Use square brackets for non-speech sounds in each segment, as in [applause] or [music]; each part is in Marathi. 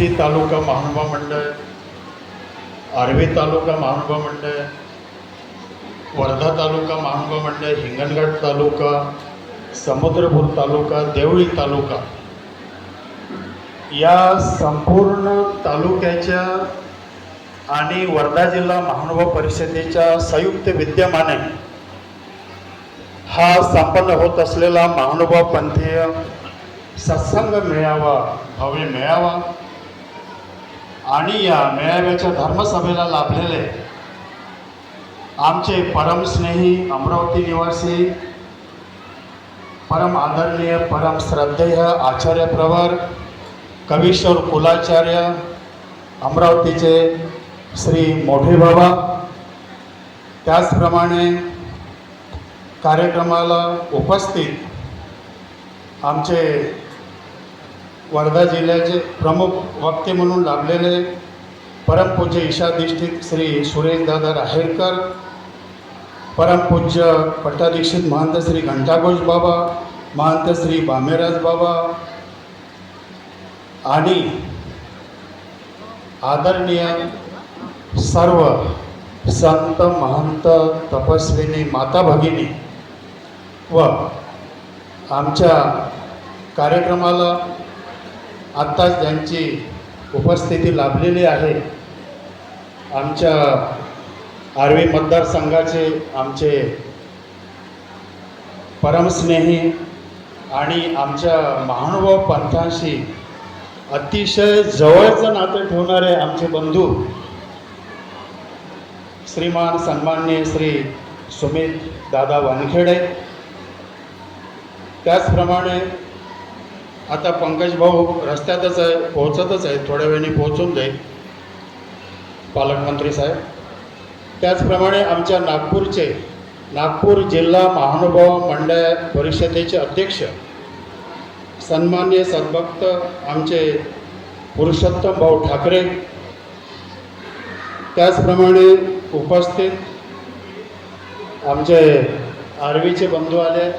आष्टी तालुका महानुभाव मंडळ आर्वे तालुका महानुभाव मंडळ वर्धा तालुका महानुभाव मंडळ हिंगणघाट तालुका समुद्रपूर तालुका देवळी तालुका. या संपूर्ण तालुक्याच्या आणि वर्धा जिल्हा महानुभाव परिषदेच्या संयुक्त विद्यमाने हा संपन्न होत असलेला महानुभाव पंथीय सत्संग मेळावा भव्य मेळावा आणि या मेळाव्याच्या धर्मसभेला लाभलेले आमचे परमस्नेही अमरावती निवासी परम आदरणीय परम श्रद्धेय आचार्य प्रवर कवीश्वर कुलाचार्य अमरावतीचे श्री मोठे बाबा. त्याचप्रमाणे कार्यक्रमाला उपस्थित आमचे वर्धा जिल्ह्याचे प्रमुख वक्ते म्हणून लाभलेले परमपूज्य ईशाधिष्ठित श्री सुरेशदादा राहेरकर परमपूज्य पट्टाधीक्षित महंत श्री घंटाघोष बाबा महंत श्री बामेराज बाबा आणि आदरणीय सर्व संत महंत तपस्विनी माता भगिनी व आमच्या कार्यक्रमाला आत्ताच ज्यांची उपस्थिती लाभलेली आहे. आमच्या आर्वी मतदारसंघाचे आमचे परमस्नेही आणि आमच्या महानुभाव पंथांशी अतिशय जवळचं नातं ठेवणारे आमचे बंधू श्रीमान सन्मान्य श्री सुमित दादा वानखेडे. त्याचप्रमाणे आता पंकज भाऊ रस्त्यातच आहे पोहोचतच आहे थोड्या वेळाने पोहोचून जाईल. पालकमंत्री साहेब. त्याचप्रमाणे आमच्या नागपूरचे नागपूर जिल्हा महानुभाव मंडळ परिषदेचे अध्यक्ष सन्मान्य सद्भक्त आमचे पुरुषोत्तम भाऊ ठाकरे त्याचप्रमाणे उपस्थित आमचे आर्वीचे बंधू आले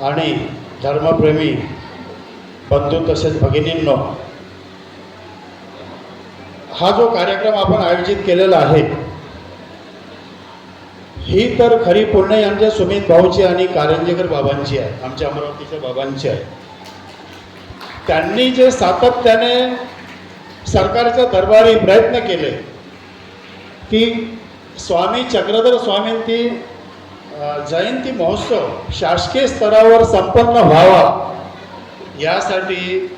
आणि धर्मप्रेमी बंधू तसेच भगिनींनो हा जो कार्यक्रम आपण आयोजित केलेला आहे ही तर खरी पुण्य आमच्या सुमित भाऊची आणि कारंजेकर बाबांची आहे आमच्या अमरावतीच्या बाबांची आहे. त्यांनी जे सातत्याने सरकारच्या दरबारी प्रयत्न केले की स्वामी चक्रधर स्वामींनी जयंती महोत्सव शासकीय स्तरावर संपन्न व्हावा यासाठी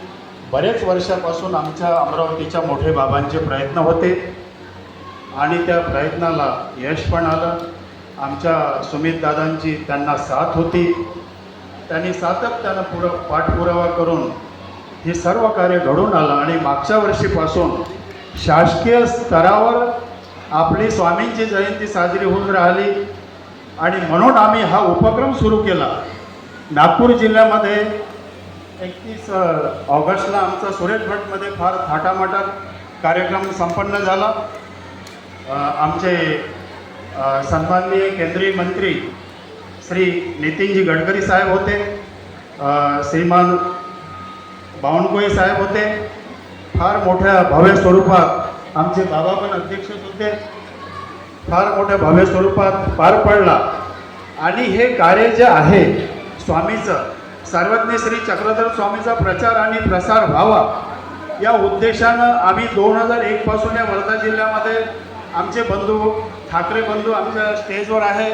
बरेच वर्षापासून आमच्या अमरावतीच्या मोठे बाबांचे प्रयत्न होते. आणि त्या प्रयत्नाला यश पण आलं. आमच्या सुमित दादांची त्यांना साथ होती. त्यांनी सातत्यानं पुढं पाठपुरावा करून हे सर्व कार्य घडून आलं. आणि मागच्या वर्षीपासून शासकीय स्तरावर आपली स्वामींची जयंती साजरी होऊन राहिली. आणि म्हणून आम्ही हा उपक्रम सुरू केला. नागपूर जिल्ह्यामध्ये एकतीस ऑगस्टला आमचा सुरेश भटमध्ये फार थाटामाटात कार्यक्रम संपन्न झाला. आमचे सन्माननीय केंद्रीय मंत्री श्री नितीनजी गडकरी साहेब होते श्रीमान बावनकुळे साहेब होते. फार मोठ्या भव्य स्वरूपात आमचे बाबा पण अध्यक्षच होते. फार मोठ्या भव्य स्वरूपात पार पडला. आणि हे कार्य जे आहे स्वामीचं सर्वज्ञ श्री चक्रधर स्वामीचा प्रचार आणि प्रसार व्हावा या उद्देशानं आम्ही दोन हजार एकपासून या वर्धा जिल्ह्यामध्ये आमचे बंधू ठाकरे बंधू आमच्या स्टेजवर आहे.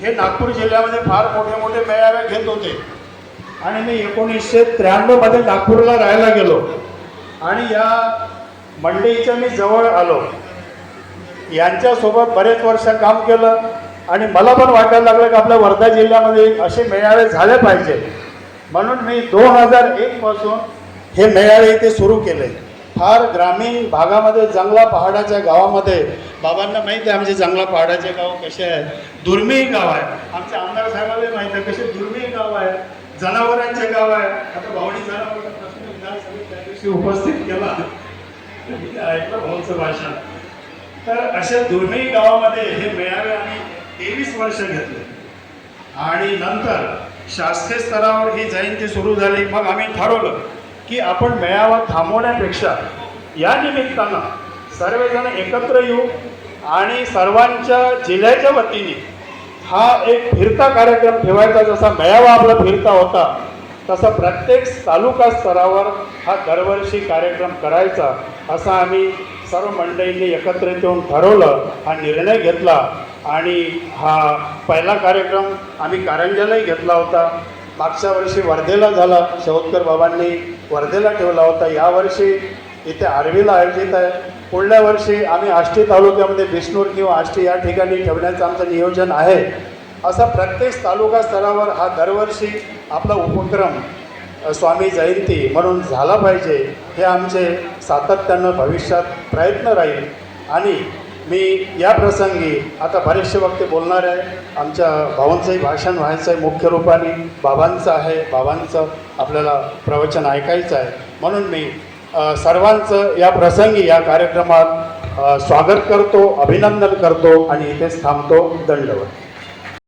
हे नागपूर जिल्ह्यामध्ये फार मोठे मोठे मेळावे घेत होते. आणि मी एकोणीसशे त्र्याण्णवमध्ये नागपूरला राहायला गेलो. आणि या मंडईच्या मी जवळ आलो. यांच्यासोबत बरेच वर्ष काम केलं आणि मला पण वाटायला लागलं की आपल्या वर्धा जिल्ह्यामध्ये असे मेळावे झाले पाहिजे. म्हणून मी दोन हजार एकपासून हे मेळावे इथे सुरू केले. फार ग्रामीण भागामध्ये जंगला पहाडाच्या गावामध्ये. बाबांना माहिती आहे आमचे जंगला पहाडाचे गाव कसे आहे दुर्मिळ गाव आहे. आमच्या आमदार साहेबांना माहिती आहे कसे दुर्मिळ गाव आहे. जनावरांचे गाव आहे. आता भावडी जनावर प्रश्न विधानसभेत त्या दिवशी उपस्थित केला. [laughs] ऐकलं भाऊचं भाषण. तर अशा दोन्ही गावामध्ये हे मेळावे आम्ही तेवीस वर्ष घेतले. आणि नंतर शासकीय स्तरावर ही जयंती सुरू झाली. मग आम्ही ठरवलं की आपण मेळावा थांबवण्यापेक्षा या निमित्तानं सर्वजण एकत्र येऊ आणि सर्वांच्या जिल्ह्याच्या वतीने हा एक फिरता कार्यक्रम ठेवायचा जसा मेळावा आपला फिरता होता तसा प्रत्येक तालुका स्तरावर हा दरवर्षी कार्यक्रम करायचा असा आम्ही सर्व मंडळींनी एकत्रित येऊन ठरवलं हा निर्णय घेतला. आणि हा पहिला कार्यक्रम आम्ही कारंजालाही घेतला होता. मागच्या वर्षी वर्धेला झाला. शेवतकर बाबांनी वर्धेला ठेवला होता. यावर्षी इथे आर्वीला आयोजित आहे. पुढल्या वर्षी आम्ही आष्टी तालुक्यामध्ये बिष्णूर किंवा आष्टी या ठिकाणी ठेवण्याचं आमचं नियोजन आहे. असा प्रत्येक तालुका स्तरावर हा दरवर्षी आपला उपक्रम स्वामी जयंती म्हणून झाला पाहिजे हे आमचे सातत्यानं भविष्यात प्रयत्न राहील. आणि मी या प्रसंगी आता बरेचसे वक्ते बोलणार आहे. आमच्या भावांचंही भाषण व्हायचं आहे मुख्य रूपाने. बाबांचं आहे बाबांचं आपल्याला प्रवचन ऐकायचं आहे. म्हणून मी सर्वांचं या प्रसंगी या कार्यक्रमात स्वागत करतो अभिनंदन करतो आणि इथेच थांबतो. दंडवत.